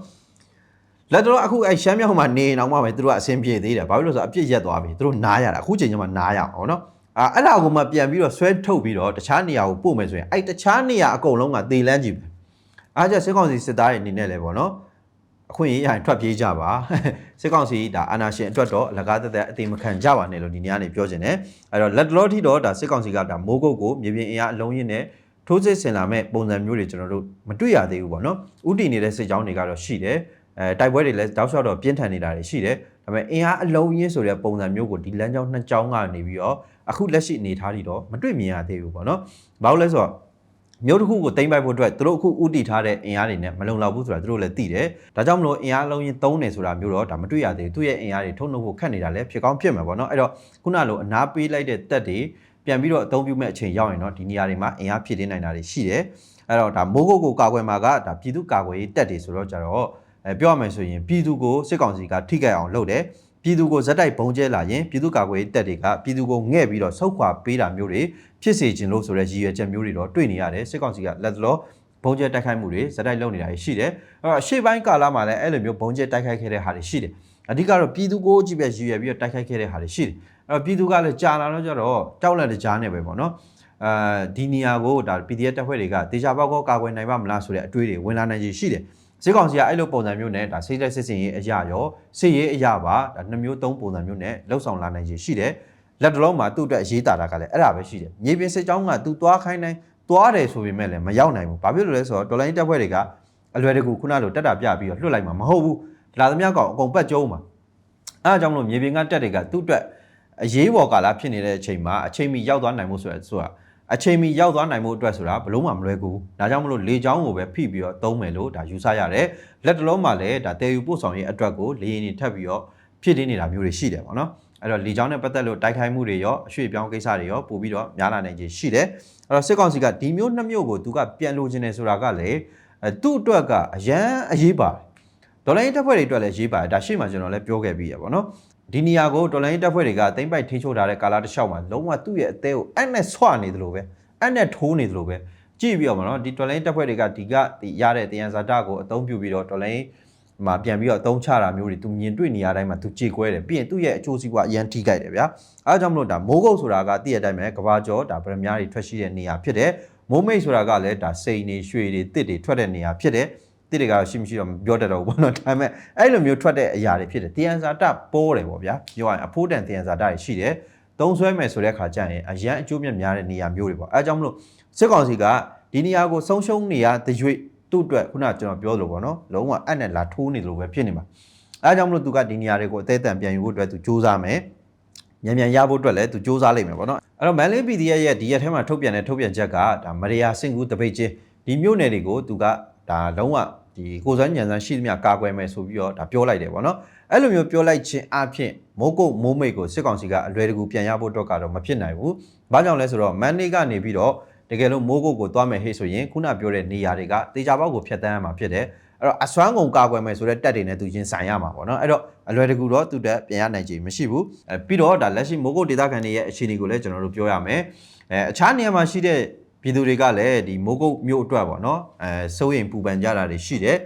လက်တော့အခုအဲ့ရှမ်းမြောက်မှာနေအောင်မှပဲသူတို့ကအဆင်ပြေသေးတယ်ဘာဖြစ်လို့လဲဆိုတော့အပြစ်ရက်သွားပြီသူတို့နားရတာအခုချိန်ကျမှနားရအောင်ပေါ့နော်အာအဲ့ဒါကိုမှပြန်ပြီးတော့ဆွဲထုတ်ပြီးတော့တခြားနေရာကိုပို့မယ်ဆိုရင်အဲ့တခြားနေရာအကုန်လုံးကသေလန်းကြည့်ပဲအားကြစစ်ကောင်စီစစ်သားတွေအနေနဲ့လည်းပေါ့နော် အခွင့်အရေးရရင်ထွက်ပြေးကြပါစစ်ကောင်စီဒါအာဏာရှင်အတွက်တော့အလကားသက်သက်အသေးမခံကြပါနဲ့လို့ဒီနေရာနေပြောခြင်းတယ်အဲ့တော့လက်တလောထိတော့ဒါစစ်ကောင်စီကဒါမိုးကုတ်ကိုမြေပြင်အင်အားအလုံးရင်းနဲ့ထိုးစစ်ဆင်လာမဲ့ပုံစံမျိုးတွေကျွန်တော်တို့မတွေ့ရသေးဘူးပေါ့နော်ဥတီနေတဲ့စစ်ကြောင်းတွေကတော့ရှိတယ်အဲတိုက်ပွဲတွေလည်းတောက်လျှောက်တော့ပြင်းထန်နေတာတွေရှိတယ်ဒါပေမဲ့အင်အားအလုံးရင်းဆိုတဲ့ပုံစံမျိုးကိုဒီလမ်းကြောင်းနှစ်ကြောင်းကနေပြီးတော့အခုလက်ရှိအနေထားတွေတော့မတွေ့မြင်ရသေးဘူးပေါ့နော်ဘာလို့လဲဆိုတော့ မျိုးတစ်ခုကိုတင်ပိုက်ဖို့အတွက်သူတို့အခုဥတီထားတဲ့အင်အားတွေနဲ့မလုံလောက်ဘူးဆိုတာသူတို့လည်းသိတယ်။ဒါကြောင့်မလို့အင်အားလုံးရင်သုံးတယ်ဆိုတာမျိုးတော့ဒါမတွေ့ရသေးဘူး။သူ့ရဲ့အင်အားတွေထုတ်နှုတ်ဖို့ခက်နေတာလည်းဖြစ်ကောင်းဖြစ်မှာပေါ့နော်။အဲ့တော့ခုနလိုအနာပေးလိုက်တဲ့တက်တွေပြန်ပြီးတော့အသုံးပြုမဲ့အချိန်ရောက်ရင်တော့ဒီနေရာတွေမှာအင်အားဖြစ်တင်နိုင်တာတွေရှိတယ်။အဲ့တော့ဒါမိုးကုတ်ကိုကာကွယ်မှာကဒါပြည်သူကာကွယ်ရေးတက်တွေဆိုတော့ကြတော့အဲပြောရမယ်ဆိုရင်ပြည်သူကိုစစ်ကောင်စီကထိခိုက်အောင်လုပ်တယ် ပြည်သူကိုဇက်တိုက်ဘုံကျဲလာရင်ပြည်သူ့ကာကွယ်ရေးတပ်တွေကပြည်သူကိုငဲ့ပြီးတော့ဆုတ်ခွာပေးတာမျိုးတွေဖြစ်စေခြင်းလို့ဆိုတဲ့ရည်ရွယ်ချက်မျိုးတွေတော့တွေ့နေရတယ်စစ်ကောင်စီကလက်တလောဘုံကျဲတိုက်ခိုက်မှုတွေဇက်တိုက်လုပ်နေတာရှိတယ်အဲ့တော့ရှေ့ပိုင်းကာလမှာလည်းအဲ့လိုမျိုးဘုံကျဲတိုက်ခိုက်ခဲ့တဲ့ဟာတွေရှိတယ်အဓိကတော့ပြည်သူကိုကြည့်ပဲရည်ရွယ်ပြီးတော့တိုက်ခိုက်ခဲ့တဲ့ဟာတွေရှိတယ်အဲ့တော့ပြည်သူကလည်းကြာလာတော့ကြတော့ကြောက်လန့်တကြားနေပဲပေါ့နော်အဲဒီနေရာကိုဒါ PDF တပ်ဖွဲ့တွေကတေချာပေါက်ကောကာကွယ်နိုင်ပါမလားဆိုတဲ့အတွေးတွေဝင်လာနိုင်ခြေရှိတယ် စစ်ကောင်စီကအဲ့လိုပုံစံမျိုးနဲ့ဒါစိတ်လက်စစ်စင်ရေးအရာရောစစ်ရေးအရာပါဒါနှစ်မျိုးသုံးပုံစံမျိုးနဲ့လှုပ်ဆောင်လာနိုင်ခြေရှိတယ်လက်တလုံးမှာသူ့အတွက်အရေးတာတာကလည်းအဲ့ဒါပဲရှိတယ်မြေပြင်စစ်ကြောင်းကသူသွားခိုင်းတိုင်းသွားတယ်ဆိုပေမဲ့လည်းမရောက်နိုင်ဘူးဘာဖြစ်လို့လဲဆိုတော့တော်လိုင်းတပ်ဖွဲ့တွေကအလွယ်တကူခုနလိုတက်တာပြပြီးတော့လွတ်လိုက်မှာမဟုတ်ဘူးလာသမျှကောင်အကုန်ပတ်ကျုံးမှာအဲအကြောင်းမလို့မြေပြင်ကတက်တွေကသူ့အတွက်အရေးပေါ်ကာလဖြစ်နေတဲ့အချိန်မှာအချိန်မီရောက်သွားနိုင်မှုဆိုရဆိုတာ အချိန်မီရောက်သွားနိုင်မှုအတွက်ဆိုတာဘလို့မှမလွယ်ကူဘူးဒါကြောင့်မလို့လေချောင်းကိုပဲဖိပြီးတော့သုံးမယ်လို့ဒါယူဆရတယ်လက်တလုံးမှာလည်းဒါတဲယူပို့ဆောင်ရေးအတွက်ကိုလေရင်နေထပ်ပြီးတော့ဖြစ်နေနေတာမျိုးတွေရှိတယ်ပေါ့နော်အဲ့တော့လေချောင်းနဲ့ပတ်သက်လို့တိုက်ခိုက်မှုတွေရောအရွှေ့ပြောင်းကိစ္စတွေရောပို့ပြီးတော့များလာနိုင်ခြေရှိတယ်အဲ့တော့စစ်ကောင်စီကဒီမျိုးနှစ်မျိုးကိုသူကပြန်လိုချင်တယ်ဆိုတာကလည်းအဲသူ့အတွက်ကအရန်အရေးပါတယ်ဒေါ်လာရင်းတပ်ဖွဲ့တွေအတွက်လည်းရေးပါတယ်ဒါရှေ့မှာကျွန်တော်လည်းပြောခဲ့ပြီးရပါတော့ ဒီနေရာကိုတော်လိုင်းတပ်ဖွဲ့တွေကတိမ့်ပိုက်ထိချိုးထားတဲ့ကာလာတစ်လျှောက်မှာလုံးဝသူ့ရဲ့အသေးကိုအက်နဲ့ဆွနေသလိုပဲအက်နဲ့ထိုးနေသလိုပဲကြည့်ပြီးတော့မနော်ဒီတော်လိုင်းတပ်ဖွဲ့တွေကဒီကဒီရတဲ့တယံဇာတာကိုအသုံးပြုပြီးတော့တော်လိုင်းမှာပြန်ပြီးတော့အသုံးချတာမျိုးတွေသူမြင်တွေ့နေရတိုင်းမှာသူကြေကွဲတယ်ပြီးရင်သူ့ရဲ့အကျိုးစီးပွားအရန်ထိခိုက်တယ်ဗျာအဲဒါကြောင့်မလို့ဒါမိုးကုတ်ဆိုတာကတည့်ရတိုင်းပဲကဘာကျော်ဒါဗရမ ्या တွေထွက်ရှိတဲ့နေရာဖြစ်တယ်မိုးမိတ်ဆိုတာကလည်းဒါစိန်တွေရွှေတွေတစ်တွေထွက်တဲ့နေရာဖြစ်တယ် တိတွေကတော့ရှိမရှိတော့မပြောတတ်တော့ဘူးပေါ့နော်ဒါပေမဲ့အဲ့လိုမျိုးထွက်တဲ့အရာတွေဖြစ်တယ်တယံဇာတပေါ်တယ်ပေါ့ဗျာပြောရရင်အဖိုးတန်တယံဇာတတွေရှိတယ်သုံးဆွဲမယ်ဆိုတဲ့ခါကျရင်အရန်အကျိုးမြတ်များတဲ့နေရာမျိုးတွေပေါ့အဲကြောင့်မလို့စစ်ကောင်စီကဒီနေရာကိုဆုံးရှုံးနေရတဲ့ရွေ့သူ့အတွက်ခုနကကျွန်တော်ပြောလို့ပေါ့နော်လုံးဝအက်နဲ့လာထိုးနေလို့ပဲဖြစ်နေမှာအဲကြောင့်မလို့သူကဒီနေရာတွေကိုအသေးအတန်ပြန်ယူဖို့အတွက်သူစူးစမ်းမယ်မြန်မြန်ရဖို့အတွက်လည်းသူစူးစမ်းလိမ့်မယ်ပေါ့နော်အဲ့တော့မန်လေး PDF ရဲ့ဒီရက်ထဲမှာထုတ်ပြန်တဲ့ထုတ်ပြန်ချက်ကဒါမရိယာစင်ကူတပိတ်ချင်းဒီမြို့နယ်တွေကိုသူက ဒါလုံးဝဒီကိုစန်းညံစန်းရှိသမျှကာကွယ်မယ်ဆိုပြီးတော့ဒါပြောလိုက်တယ်ပေါ့နော်အဲ့လိုမျိုးပြောလိုက်ခြင်းအဖြစ်မိုးကုတ်မိုးမိတ်ကိုစစ်ကောင်စီကအလွယ်တကူပြန်ရဖို့အတွက်ကတော့မဖြစ်နိုင်ဘူး။ဘာကြောင့်လဲဆိုတော့မန်နေကနေပြီးတော့တကယ်လို့မိုးကုတ်ကိုသွားမယ်ဟေ့ဆိုရင်ခုနပြောတဲ့နေရာတွေကတေချာပေါက်ကိုဖျက်ဆီးရမှာဖြစ်တယ်။အဲ့တော့အစွမ်းကုန်ကာကွယ်မယ်ဆိုတဲ့တက်တွေနဲ့သူရင်ဆိုင်ရမှာပေါ့နော်။အဲ့တော့အလွယ်တကူတော့သူတက်ပြန်ရနိုင်ခြင်းမရှိဘူး။အဲပြီးတော့ဒါလက်ရှိမိုးကုတ်ဒေသခံတွေရဲ့အခြေအနေကိုလည်းကျွန်တော်တို့ပြောရမယ်။အဲအခြားနေရာမှာရှိတဲ့ ပြည်သူတွေကလည်းဒီမိုးကုတ်မြို့အတွက်ပေါ့နော်အဲစိုးရင်ပူပန်ကြတာတွေရှိတယ်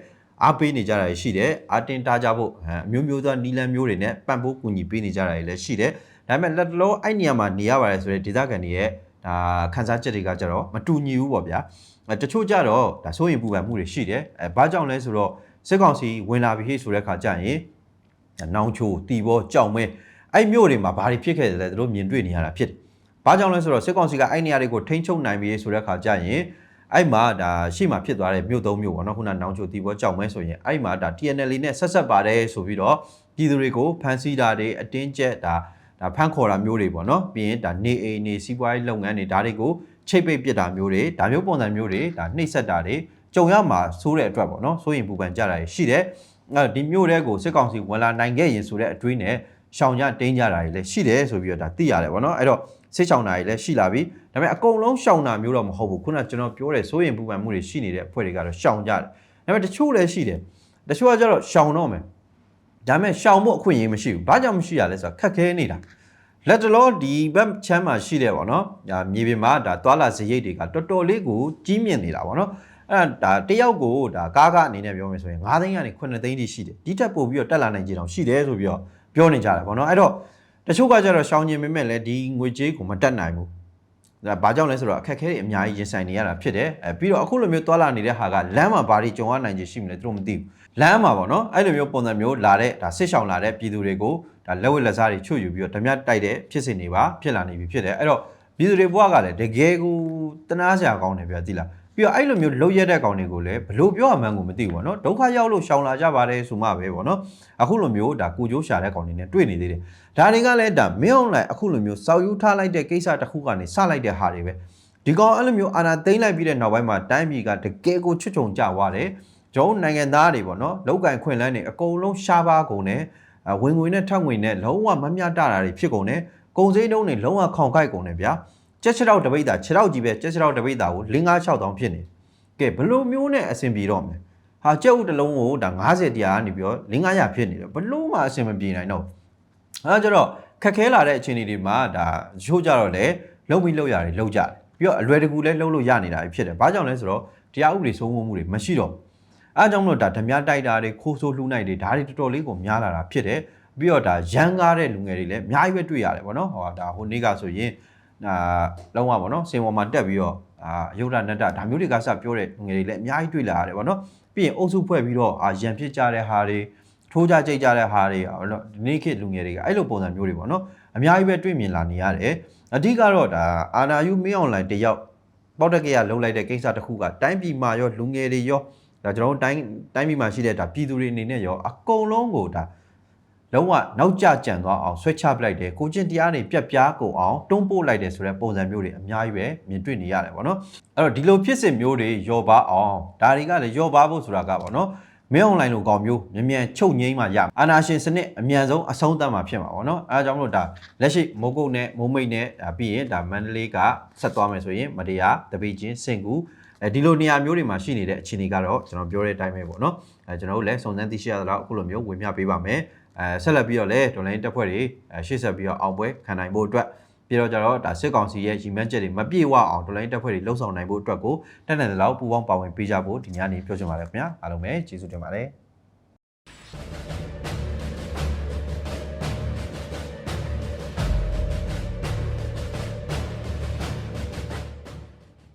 အားပေးနေကြတာတွေရှိတယ်အားတင်တားကြဖို့အမျိုးမျိုးသောနီလန်မျိုးတွေနဲ့ပံ့ပိုးကူညီပေးနေကြတာတွေလည်းရှိတယ်ဒါပေမဲ့လက်တလုံးအဲ့နေရာမှာနေရပါတယ်ဆိုတဲ့ဒေသခံတွေရဲ့ဒါခန်းစားချက်တွေကကြတော့မတူညီဘူးပေါ့ဗျာအဲတချို့ကြတော့ဒါစိုးရင်ပူပန်မှုတွေရှိတယ်အဲဘာကြောင့်လဲဆိုတော့စစ်ကောင်စီဝင်လာပြီဆိုတဲ့ခါကျရင်နောင်ချိုတီဘောကြောင်မဲအဲ့မြို့တွေမှာဘာတွေဖြစ်ခဲ့တယ်လဲသူတို့မြင်တွေ့နေရတာဖြစ်တယ် ဘာကြောင့်လဲဆိုတော့စစ်ကောင်စီကအဲ့နေရာတွေကိုထိန်းချုပ်နိုင်ပြီဆိုတဲ့ခါကျရင်အဲ့မှာဒါရှေ့မှာဖြစ်သွားတဲ့မြို့သုံးမြို့ပေါ့နော်ခုနနောင်ချိုတီဘောကြောက်မဲဆိုရင်အဲ့မှာဒါ TNL နဲ့ဆက်ဆက်ပါတယ်ဆိုပြီးတော့ပြည်သူတွေကိုဖမ်းဆီးတာတွေအတင်းကျပ်ဒါဒါဖမ်းခေါ်တာမျိုးတွေပေါ့နော်ပြီးရင်ဒါနေအိမ်နေစီးပွားရေးလုပ်ငန်းတွေဒါတွေကိုချိတ်ပိတ်ပစ်တာမျိုးတွေဒါမျိုးပုံစံမျိုးတွေဒါနှိပ်စက်တာတွေကြုံရမှာဆိုးတဲ့အတွက်ပေါ့နော်စိုးရင်ပူပန်ကြတာရှိတယ်အဲဒီမျိုးတွေကိုစစ်ကောင်စီဝင်လာနိုင်ခဲ့ရင်ဆိုတဲ့အတွေးနဲ့ ရှောင်ကြတင်းကြတာတွေလည်းရှိတယ်ဆိုပြီးတော့ဒါသိရတယ်ပေါ့နော်အဲ့တော့စစ်ချောင်တာတွေလည်းရှိလာပြီဒါပေမဲ့အကုန်လုံးရှောင်တာမျိုးတော့မဟုတ်ဘူးခုနကကျွန်တော်ပြောတဲ့စိုးရင်ပူပန်မှုတွေရှိနေတဲ့အဖွဲ့တွေကတော့ရှောင်ကြတယ်ဒါပေမဲ့တချို့လည်းရှိတယ်တချို့ကကျတော့ရှောင်တော့မယ်ဒါပေမဲ့ရှောင်ဖို့အခွင့်အရေးမရှိဘူးဘာကြောင့်မရှိရလဲဆိုတော့ခက်ခဲနေတာလက်တလောဒီဘက်ချမ်းမှာရှိတယ်ပေါ့နော်။ဒါမြေပြင်မှာဒါသွာလာစရိတ်တွေကတော်တော်လေးကိုကြီးမြင့်နေတာပေါ့နော်။အဲ့ဒါတယောက်ကိုဒါကားကားအနေနဲ့ပြောမယ်ဆိုရင်9သိန်းကနေ9သိန်းတိရှိတယ်။ဒီထက်ပိုပြီးတော့တက်လာနိုင်ကြအောင်ရှိတယ်ဆိုပြီးတော့ ပြောနေကြတယ်ပေါ့နော်။အဲ့တော့တချို့ကကြတော့ရှောင်းကျင်ပေမဲ့လည်းဒီငွေကြေးကိုမတက်နိုင်ဘူးဒါဘာကြောင့်လဲဆိုတော့အခက်အခဲတွေအများကြီးရင်ဆိုင်နေရတာဖြစ်တယ်အဲပြီးတော့အခုလိုမျိုးတွာလာနေတဲ့ဟာကလမ်းမှာဘာတွေကြုံရနိုင်ခြေရှိမလဲသူတို့မသိဘူးလမ်းမှာပေါ့နော်အဲ့လိုမျိုးပုံစံမျိုးလာတဲ့ဒါဆစ်ဆောင်လာတဲ့ပြည်သူတွေကိုဒါလက်ဝက်လက်စားတွေချွတ်ယူပြီးတော့ဓမြတိုက်တဲ့ဖြစ်စဉ်တွေပါဖြစ်လာနေပြီဖြစ်တယ်အဲ့တော့ပြည်သူတွေဘဝကလည်းတကယ်ကိုတနာစရာကောင်းတယ်ဗျာသိလား ပြီးတော့အဲ့လိုမျိုးလှုပ်ရက်တဲ့ကောင်တွေကိုလည်းဘလို့ပြောရမှန်းကိုမသိဘူးပေါ့နော်ဒုက္ခရောက်လို့ရှောင်လာကြပါတယ်ဆိုမှပဲပေါ့နော်အခုလိုမျိုးဒါကိုကြိုးရှာတဲ့ကောင်တွေနဲ့တွေ့နေသေးတယ်ဒါတွေကလည်းဒါမင်းအောင်လိုက်အခုလိုမျိုးစောက်ယူထားလိုက်တဲ့ကိစ္စတစ်ခုကနေစလိုက်တဲ့ဟာတွေပဲဒီကောင်အဲ့လိုမျိုးအာဏာသိမ်းလိုက်ပြီးတဲ့နောက်ပိုင်းမှာတိုင်းပြည်ကတကယ်ကိုချွတ်ချုံကြသွားတယ်ကျွန်တော်နိုင်ငံသားတွေပေါ့နော်လောက်ကင်ခွင့်လန်းနေအကုန်လုံးရှားပါကုန်တယ်ဝင်ငွေနဲ့ထက်ငွေနဲ့လုံးဝမမျှတတာတွေဖြစ်ကုန်တယ်ကုန်စည်နှုန်းတွေလုံးဝခေါင်ကိုက်ကုန်တယ်ဗျာ ကြက်ချတော့တပိတ်တာခြေတော့ကြီးပဲကြက်ချတော့တပိတ်တာကို5 6 6တောင်ဖြစ်နေကဲဘလို့မျိုးနဲ့အဆင်ပြေတော့မလဲဟာကြက်ဥတစ်လုံးကိုဒါ90တရားကနေပြီးတော့500ဖြစ်နေတယ်ဘလို့မှအဆင်မပြေနိုင်တော့အဲဒါကြတော့ခက်ခဲလာတဲ့အခြေအနေတွေမှာဒါချို့ကြတော့လေလုံပြီးလုံရတယ်လုံကြတယ်ပြီးတော့အလွယ်တကူလဲလုံလို့ရနေတာဖြစ်တယ်ဘာကြောင့်လဲဆိုတော့တရားဥပဒေစိုးမိုးမှုတွေမရှိတော့ဘူးအဲဒါကြောင့်မလို့ဒါဓမြတိုက်တာတွေခိုးဆိုးလှူနိုင်တွေဒါတွေတော်တော်လေးကိုများလာတာဖြစ်တယ်ပြီးတော့ဒါရန်ကားတဲ့လူငယ်တွေလည်းအများကြီးပဲတွေ့ရတယ်ဗောနော်ဟောဒါဟိုနေ့ကဆိုရင် အာလုံးဝဗောနော်စင်ပေါ်မှာတက်ပြီးတော့အာအယုဒ္ဓနတ္တဒါမျိုးတွေကစပြောတဲ့လူငယ်တွေလည်းအများကြီးတွေ့လာရတယ်ဗောနော်ပြီးရင်အုပ်စုဖွဲ့ပြီးတော့အာရန်ဖြစ်ကြတဲ့ဟာတွေထိုးကြကြိတ်ကြတဲ့ဟာတွေဟောလို့ဒီနေ့ခေတ်လူငယ်တွေကအဲ့လိုပုံစံမျိုးတွေပေါ့နော်အများကြီးပဲတွေ့မြင်လာနေရတယ်အဓိကတော့ဒါအာနာယူမင်းအွန်လိုင်းတယောက်ပေါက်တက်ကရလုံးလိုက်တဲ့ကိစ္စတစ်ခုကတိုင်းပြည်မှာရောလူငယ်တွေရောဒါကျွန်တော်တို့တိုင်းတိုင်းပြည်မှာရှိတဲ့ဒါပြည်သူတွေအနေနဲ့ရောအကုန်လုံးကိုဒါ လုံးဝနောက်ကျကြံသွားအောင်ဆွဲချပလိုက်တယ်ကိုချင်းတရားတွေပြက်ပြားကုန်အောင်တွန်းပို့လိုက်တယ်ဆိုတဲ့ပုံစံမျိုးတွေအများကြီးပဲမြင်တွေ့နေရတယ်ပေါ့နော်အဲ့တော့ဒီလိုဖြစ်စဉ်မျိုးတွေယောပါအောင်ဒါတွေကလည်းယောပါဖို့ဆိုတာကပေါ့နော်မင်းအွန်လိုင်းလိုကောင်မျိုးမြန်မြန်ချုပ်ငိမ့်မှရမယ်အာနာရှင်စနစ်အမြန်ဆုံးအဆုံးသတ်မှာဖြစ်မှာပေါ့နော်အဲဒါကြောင့်မလို့ဒါလက်ရှိမိုးကုတ်နဲ့မိုးမိတ်နဲ့ဒါပြီးရင်ဒါမန္တလေးကဆက်သွားမယ်ဆိုရင်မတရားတပိချင်းစင်ကူအဲဒီလိုနေရာမျိုးတွေမှာရှိနေတဲ့အခြေအနေကတော့ကျွန်တော်ပြောတဲ့အတိုင်းပဲပေါ့နော်အဲကျွန်တော်တို့လည်းစုံစမ်းသိရှိရသလောက်အခုလိုမျိုးဝင်ပြပေးပါမယ် အဲဆက်လက်ပြီးတော့လည်းဒေါ်လာတက်ဖွဲ့တွေအဲရှေ့ဆက်ပြီးတော့အောင်ပွဲခံနိုင်ဖို့အတွက်ပြီးတော့ကြတော့ဒါစစ်ကောင်စီရဲ့ရည်မှန်းချက်တွေမပြည့်ဝအောင်ဒေါ်လာတက်ဖွဲ့တွေလှုပ်ဆောင်နိုင်ဖို့အတွက်ကိုတက်တဲ့လောက်ပူပေါင်းပါဝင်ပေးကြဖို့ဒီညနေပြောချင်ပါတယ်ခင်ဗျာအားလုံးပဲကျေးဇူးတင်ပါတယ်